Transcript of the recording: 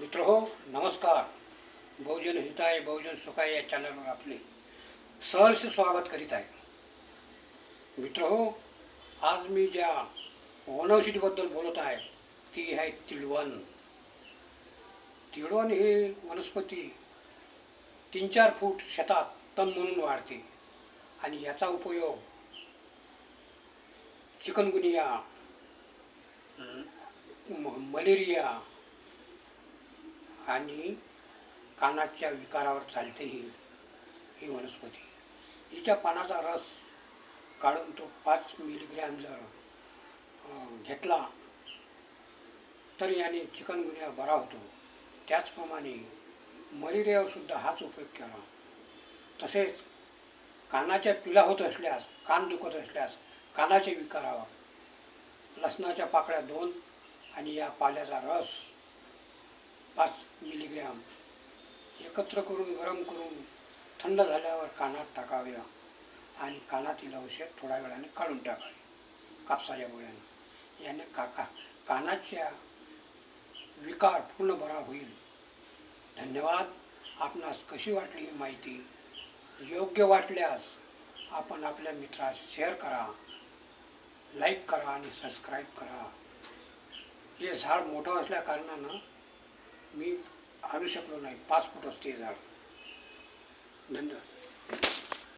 मित्र हो नमस्कार. बहुजन हिताय बहुजन सुखाय या चॅनलवर आपले सहर्ष स्वागत करीत आहे. मित्र हो आज मी ज्या वनौषधीबद्दल बोलत आहे ती आहे तिळवण. तिळवण ही वनस्पती तीन चार फूट शेतात तण म्हणून वाढते आणि याचा उपयोग चिकनगुनिया मलेरिया आणि कानाच्या विकारावर चालते ही ही वनस्पती. हिच्या पानाचा रस काढून तो पाच मिलीग्रॅम जर घेतला तर याने चिकनगुन्या बरा होतो. त्याचप्रमाणे मलेरियावरसुद्धा हाच उपयोग केला. तसेच कानाच्या पिला होत असल्यास कान दुखत असल्यास कानाच्या विकारावर लसणाच्या पाकळ्या दोन आणि या पाल्याचा रस पाच मिलीग्रॅम एकत्र करून गरम करून थंड झाल्यावर कानात टाकाव्या आणि कानातील औषध थोड्या वेळाने काढून टाकावे. कापसाच्या गोळ्यानं. याने काका कानाच्या विकार पूर्ण बरा होईल. धन्यवाद. आपणास कशी वाटली ही माहिती? योग्य वाटल्यास आपण आपल्या मित्रास शेअर करा लाईक करा आणि सबस्क्राईब करा. हे झाड मोठं असल्या कारणानं मी हारू शकलो नाही. पाच फूट असते झाड. धन्यवाद.